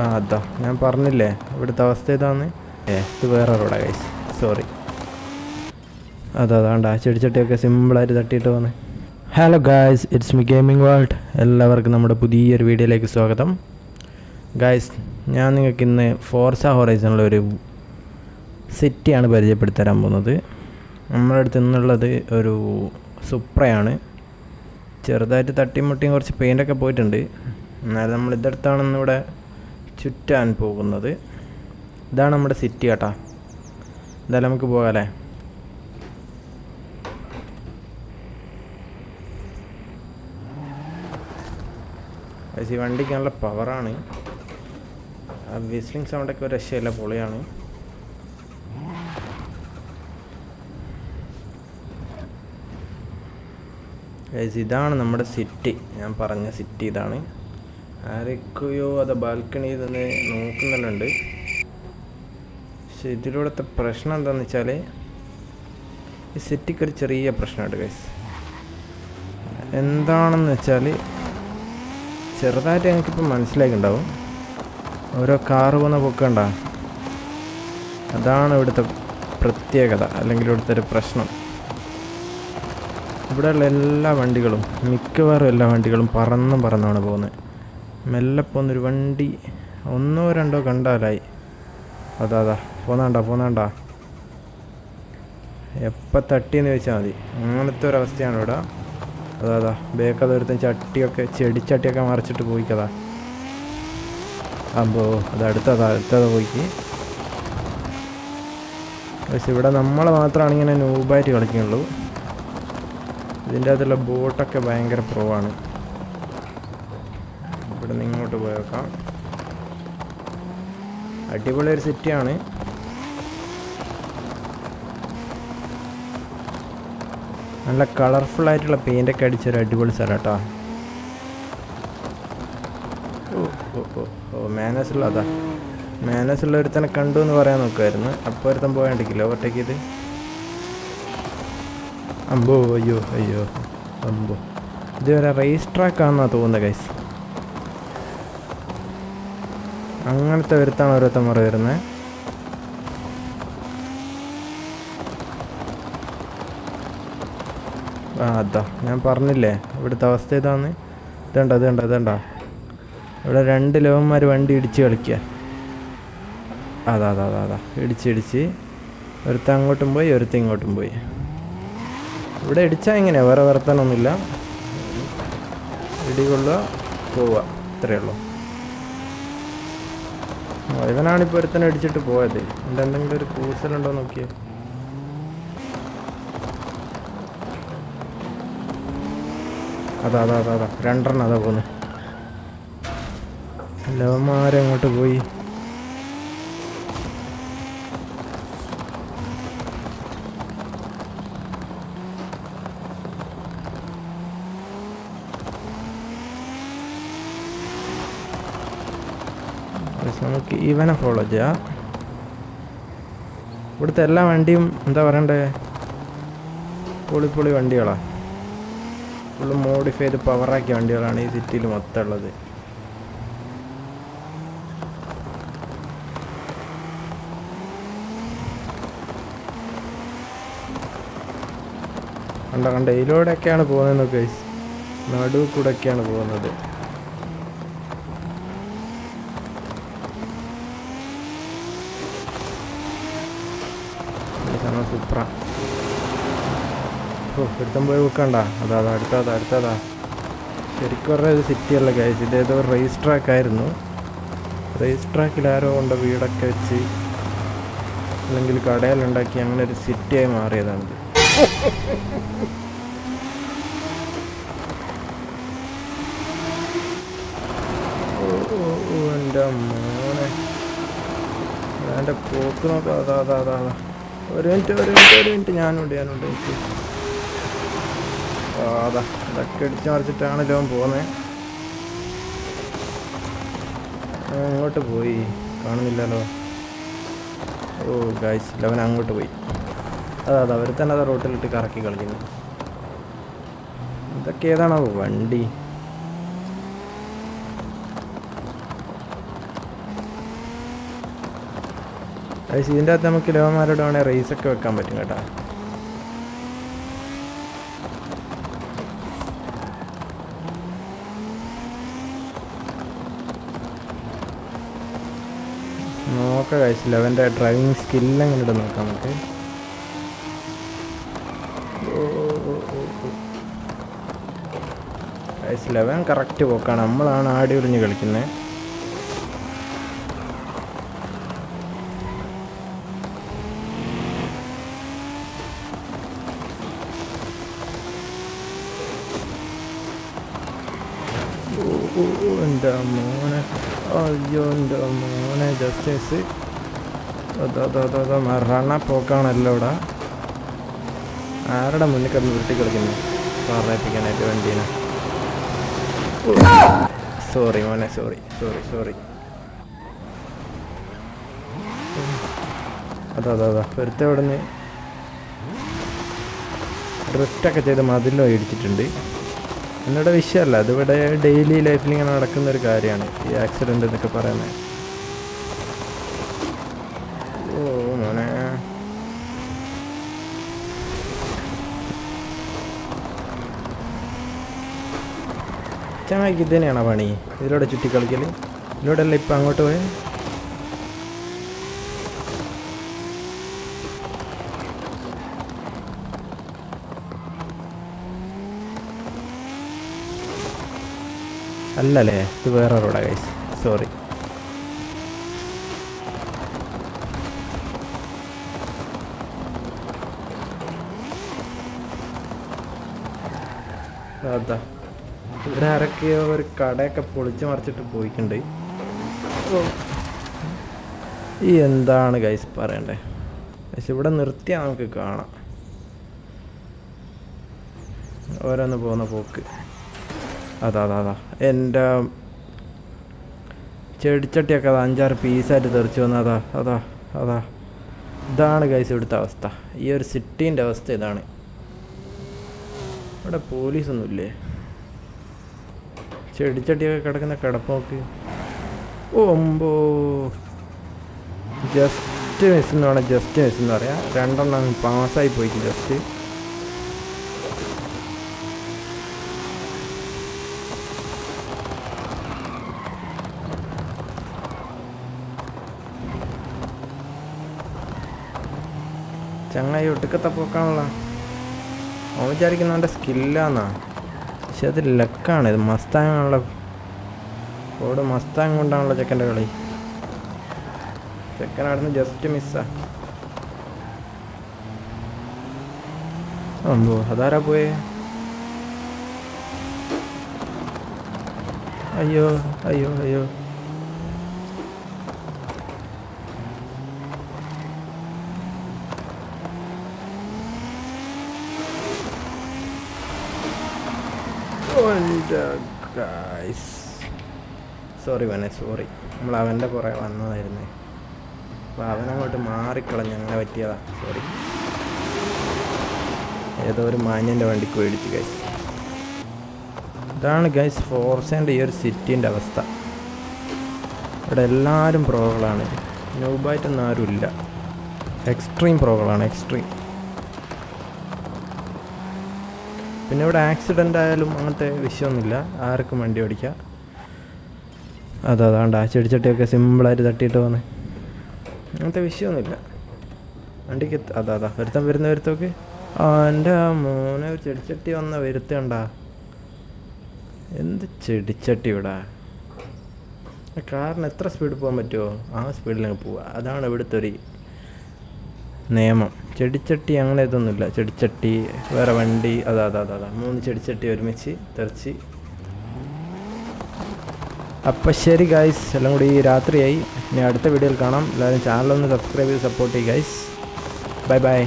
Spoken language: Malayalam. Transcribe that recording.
ആ അതാ. ഞാൻ പറഞ്ഞില്ലേ ഇവിടുത്തെ അവസ്ഥ ഇതാന്ന്? ഏ ഇത് വേറെ റോഡാ ഗൈസ് സോറി അതാ ആ ചെടിച്ചട്ടിയൊക്കെ സിമ്പിളായിട്ട് തട്ടിയിട്ട് പോന്നെ. Hello guys it's me Gaming World എല്ലാവർക്കും നമ്മുടെ പുതിയൊരു വീഡിയോയിലേക്ക് സ്വാഗതം. ഗായ്സ് ഞാൻ നിങ്ങൾക്ക് ഇന്ന് ഫോർസ ഹൊറൈസണിലെ ഒരു സിറ്റിയാണ് പരിചയപ്പെടുത്തരാൻ പോകുന്നത്. നമ്മുടെ അടുത്ത് നിന്നുള്ളത് ഒരു സുപ്രയാണ് ചെറുതായിട്ട് തട്ടിമുട്ടിയും കുറച്ച് പെയിന്റൊക്കെ പോയിട്ടുണ്ട്. എന്നാലും ഇന്നിവിടെ ചുറ്റാൻ പോകുന്നത്. ഇതാണ് നമ്മുടെ സിറ്റി കേട്ടാ. എന്തായാലും നമുക്ക് പോകാമല്ലേ ഈ വണ്ടിക്ക് നല്ല പവറാണ് ആ വിസ്ലിംഗ് സൗണ്ടൊക്കെ ഒരു രക്ഷയില്ല പൊളിയാണ്. ഇതാണ് നമ്മുടെ സിറ്റി ഞാൻ പറഞ്ഞ സിറ്റി ഇതാണ്. ആരൊക്കെയോ അത് ബാൽക്കണിയിൽ നിന്ന് നോക്കുന്നുണ്ട്. പക്ഷെ ഇതിലൂടത്തെ പ്രശ്നം എന്താണെന്ന് വെച്ചാൽ ഈ സെറ്റിക്ക് ഒരു ചെറിയ പ്രശ്നമുണ്ട് ഗൈസ് എന്താണെന്ന് വെച്ചാൽ ചെറുതായിട്ട് ഞങ്ങൾക്കിപ്പോൾ മനസ്സിലാക്കിണ്ടാവും ഓരോ കാറ് പോകുന്ന പൊക്കണ്ട അതാണ് ഇവിടുത്തെ പ്രത്യേകത അല്ലെങ്കിൽ ഇവിടുത്തെ ഒരു പ്രശ്നം. ഇവിടെയുള്ള എല്ലാ വണ്ടികളും മിക്കവാറും എല്ലാ വണ്ടികളും പറന്നും പറന്നാണ് പോകുന്നത്. മെല്ലെ പോകുന്നൊരു വണ്ടി ഒന്നോ രണ്ടോ കണ്ടാലായി. അതാ അതാ പോന്നാണ്ടാ പോന്നാണ്ടാ. എപ്പോൾ തട്ടിയെന്ന് ചോദിച്ചാൽ മതി. അങ്ങനത്തെ ഒരവസ്ഥയാണ് ഇവിടെ. അതാ അതാ ബേക്കത് ഒരുത്തും ചട്ടിയൊക്കെ ചെടിച്ചട്ടിയൊക്കെ മറിച്ചിട്ട് പോയി കഥാ. അമ്പോ അത് അടുത്തതാ അടുത്തത് പോയിക്ക് പക്ഷെ ഇവിടെ നമ്മൾ മാത്രമാണ് ഇങ്ങനെ നൂബായിട്ട് കളിക്കുന്നുള്ളൂ. ഇതിന്റെ അകത്തുള്ള ബോട്ടൊക്കെ ഭയങ്കര പ്രോ ആണ്. ഇവിടെ നിന്ന് ഇങ്ങോട്ട് പോയേക്കാം അടിപൊളി ഒരു സിറ്റിയാണ്. നല്ല കളർഫുൾ ആയിട്ടുള്ള പെയിന്റൊക്കെ അടിച്ചൊരു അടിപൊളി സ്ഥലം കേട്ടോ. ഓ ഓ ഓ ഓ ഉള്ള ഒരുത്തനെ കണ്ടു എന്ന് പറയാൻ നോക്കുമായിരുന്നു അപ്പോൾ ഒരുത്തൻ പോയാണ്ടിക്കില്ല ഓവർടേക്ക് ചെയ്ത്? അമ്പോ അയ്യോ അയ്യോ അമ്പോ. ഇതുവരെ റേസ് ട്രാക്ക് ആണെന്നാണ് തോന്നുന്നത് ഗൈസ് അങ്ങനത്തെ വരുത്താണ് ഓരോരുത്തൻ മറ വരുന്നത് ആ അതാ ഞാൻ പറഞ്ഞില്ലേ ഇവിടുത്തെ അവസ്ഥ ഇതാന്ന് ഇതണ്ട ഇതണ്ട ഇതണ്ട. ഇവിടെ രണ്ട് ലവന്മാർ വണ്ടി ഇടിച്ച് കളിക്കുക അതാ അതാ അതാ അതാ. ഇടിച്ച് ഇടിച്ച്. ഒരുത്ത അങ്ങോട്ടും പോയി ഒരുത്ത ഇങ്ങോട്ടും പോയി. ഇവിടെ ഇടിച്ചാൽ എങ്ങനെയാണ് വേറെ വർത്താനൊന്നുമില്ല ഇടികൊള്ളുക പോവുക. ഇത്രയേ ഉള്ളൂ. ആ, ഇപ്പൊ ഒരുത്തനെ അടിച്ചിട്ട് പോയത്. എന്റെ എന്തെങ്കിലും ഒരു കൂസലുണ്ടോ നോക്കിയേ. അതാ അതാ അതാ അതാ. രണ്ടെണ്ണം അതാ പോന്നെ. പോന്ന് ലവന്മാരെങ്ങോട്ട് പോയി. നമുക്ക് ഇവനെ ഫോളോ ചെയ്യാം ഇവിടുത്തെ എല്ലാ വണ്ടിയും എന്താ പറയണ്ടേ? പൊളി പൊളി വണ്ടികളാണ് ഫുള്ള് മോഡിഫൈ ചെയ്ത് പവറാക്കിയ വണ്ടികളാണ് ഈ സിറ്റിയിൽ മൊത്തം ഉള്ളത്. കണ്ട കണ്ട? ഇതിലൂടെയൊക്കെയാണ് പോകുന്നത് നടുവിൽ നടുവ് കൂടെയൊക്കെയാണ് പോകുന്നത്. സൂപ്പറ. ഓ ഒരുത്തം പോയി വെക്കണ്ട അതാ അതാ അടുത്തതാ അടുത്തതാ. ശരിക്കും പറഞ്ഞാൽ ഇത് സിറ്റി അല്ല ഗൈസ് ഇത് ഏതോ റേസ് ട്രാക്ക് ആയിരുന്നു. റേസ് ട്രാക്കിൽ ആരോ കൊണ്ട വീടൊക്കെ വെച്ച് അല്ലെങ്കിൽ കടയിലുണ്ടാക്കി അങ്ങനെ ഒരു സിറ്റിയായി മാറിയതാണ് ഇത്. ഓ ഓ ഓ എന്റെ മോനെ. എന്റെ പോക്ക് നോക്കാം. അതാ അതാ അതാ അതാ. ഒരു മിനിറ്റ് ഒരു മിനിറ്റ് ഒരു മിനിറ്റ്. ഞാനുണ്ട് ഞാനുണ്ട്. എനിക്ക് അതാ. ഇതൊക്കെ അടിച്ചു മറിച്ചിട്ടാണല്ലോ പോകുന്നത് അങ്ങോട്ട് പോയി. കാണുന്നില്ലല്ലോ. ഓ ഗായ്സ് അവൻ അങ്ങോട്ട് പോയി. അതാ അതാ. അവർ തന്നെ അതാ റോട്ടിലിട്ട് കറക്കി കളിക്കുന്നു. ഇതൊക്കെ ഏതാണോ വണ്ടി. ഗൈസ് ഇതിന്റെ അകത്ത് നമുക്ക് ലോകമാരോട് വേണേൽ റേസൊക്കെ വെക്കാൻ പറ്റും കേട്ടോ. നോക്കാം കഴിച്ചില്ല അവന്റെ ഡ്രൈവിംഗ് സ്കില്ല് എങ്ങനെ ഇടും നോക്കാം നമുക്ക്. കഴിച്ചില്ല അവൻ കറക്റ്റ് പോക്കാണ്. നമ്മളാണ് ആടി ഒളിഞ്ഞ് കളിക്കുന്നത്. എന്റെ മോനെ. അയ്യോ എന്റെ മോനെ ജസ്റ്റേഴ്സ് മരണ പോക്കാണല്ലോ ഇവിടെ ആരുടെ മുന്നിൽ കിടന്ന് വീട്ടിൽ കളിക്കുന്നു? പറയിപ്പിക്കാനായിട്ട് വണ്ടീനെ സോറി മോനെ സോറി സോറി സോറി അതാ അതാ അതാ വെറുതെ ഇവിടെ നിന്ന് ഡ്രിഫ്റ്റൊക്കെ ചെയ്ത് മതിലോ ഇടിച്ചിട്ടുണ്ട്. എന്നോട് വിഷയമല്ല. അതിവിടെ ഡെയിലി ലൈഫിൽ ഇങ്ങനെ നടക്കുന്ന ഒരു കാര്യമാണ്. ഈ ആക്സിഡന്റ് എന്നൊക്കെ പറയുന്നത്. ഓ പണി? ഇതിലൂടെ ചുറ്റി കളിക്കൽ ഇതിലൂടെ അല്ല ഇപ്പം അങ്ങോട്ട് പോയി? അല്ലല്ലേ ഇത് വേറെ റോഡാ ഗൈസ് സോറി അതാ. ഇവിടെ ആരൊക്കെയോ ഒരു കടയൊക്കെ പൊളിച്ചു മറിച്ചിട്ട് പോയിട്ടുണ്ട്. ഈ എന്താണ് ഗൈസ് പറയണ്ടേ? പക്ഷെ ഇവിടെ നിർത്തിയാൽ നമുക്ക് കാണാം. ഓരോന്ന് പോകുന്ന പോക്ക്. അതാ അതാ അതാ. എന്റെ ചെടിച്ചട്ടിയൊക്കെ അത് അഞ്ചാറ് പീസായിട്ട് തെറിച്ച് വന്ന അതാ അതാ അതാ. ഇതാണ് കൈസ് ഇവിടുത്തെ അവസ്ഥ. ഈ ഒരു സിറ്റിന്റെ അവസ്ഥ ഇതാണ്. ഇവിടെ പോലീസൊന്നുമില്ലേ? ചെടിച്ചട്ടിയൊക്കെ കിടക്കുന്ന കിടപ്പോക്ക്. ഒമ്പോ ജസ്റ്റ് മിസ് എന്ന് വേണം ജസ്റ്റ് മിസ് എന്ന് പറയാം. രണ്ടെണ്ണം പാസ്സായി പോയിട്ട് ജസ്റ്റ്. ചങ്ങായി ഒടുക്കത്തെ പോക്കാണല്ലോ. അവൻ വിചാരിക്കുന്ന അവന്റെ സ്കില്ലാന്നാ. പക്ഷെ അത് ലക്കാണ് ഇത് മസ്താങ്ങാണല്ലോ. ഓട് മസ്താങ് കൊണ്ടാണല്ലോ ചെക്കന്റെ കളി. ചെക്കൻ അവിടുന്ന് ജസ്റ്റ് മിസ്സാ അമ്പോ അതാരാ പോയേ? അയ്യോ അയ്യോ അയ്യോ. സോറി വനെ സോറി നമ്മൾ അവന്റെ പുറകെ വന്നതായിരുന്നേ. അപ്പോൾ അവനങ്ങോട്ട് മാറിക്കളഞ്ഞ്. അങ്ങനെ പറ്റിയതാ. സോറി ഏതോ ഒരു മാന്യന്റെ വണ്ടിക്ക് മേടിച്ച് ഗൈസ് ഇതാണ് ഗൈസ് ഫോർസേന്റെ ഈ ഒരു സിറ്റീന്റെ അവസ്ഥ. ഇവിടെ എല്ലാവരും പ്രോകളാണ് ന്യൂബായിട്ടൊന്നും ആരുമില്ല. എക്സ്ട്രീം പ്രോകളാണ് എക്സ്ട്രീം പിന്നെ ഇവിടെ ആക്സിഡന്റ് ആയാലും അങ്ങനത്തെ വിഷയമൊന്നുമില്ല. ആർക്കും വണ്ടി ഓടിക്കാം. അതെ അതാണ്ട് ആ ചെടിച്ചട്ടിയൊക്കെ സിമ്പിളായിട്ട് തട്ടിയിട്ട് പോന്നെ. അങ്ങനത്തെ വിഷയമൊന്നുമില്ല. വണ്ടിക്ക് അതാ അതാ വരുത്തം വരുന്ന വരുത്തൊക്കെ ആ എന്റെ മോനെ ഒരു ചെടിച്ചട്ടി വന്ന വരുത്തണ്ട. എന്ത് ചെടിച്ചട്ടി ഇവിടെ? കാറിന് എത്ര സ്പീഡ് പോകാൻ പറ്റുമോ ആ സ്പീഡിലങ്ങ് പോവുക അതാണ് ഇവിടുത്തെ ഒരു നിയമം. ചെടിച്ചട്ടി അങ്ങനെ ഇതൊന്നുമില്ല. ചെടിച്ചട്ടി വേറെ വണ്ടി അതാ അതാ അതാ മൂന്ന് ചെടിച്ചട്ടി ഒരുമിച്ച് തെറിച്ച്. അപ്പം ശരി ഗൈസ് എല്ലാം കൂടി രാത്രിയായി. ഇനി അടുത്ത വീഡിയോയിൽ കാണാം. എല്ലാവരും ചാനലൊന്ന് സബ്സ്ക്രൈബ് ചെയ്ത് സപ്പോർട്ട് ചെയ്യും ഗൈസ് ബൈ ബൈ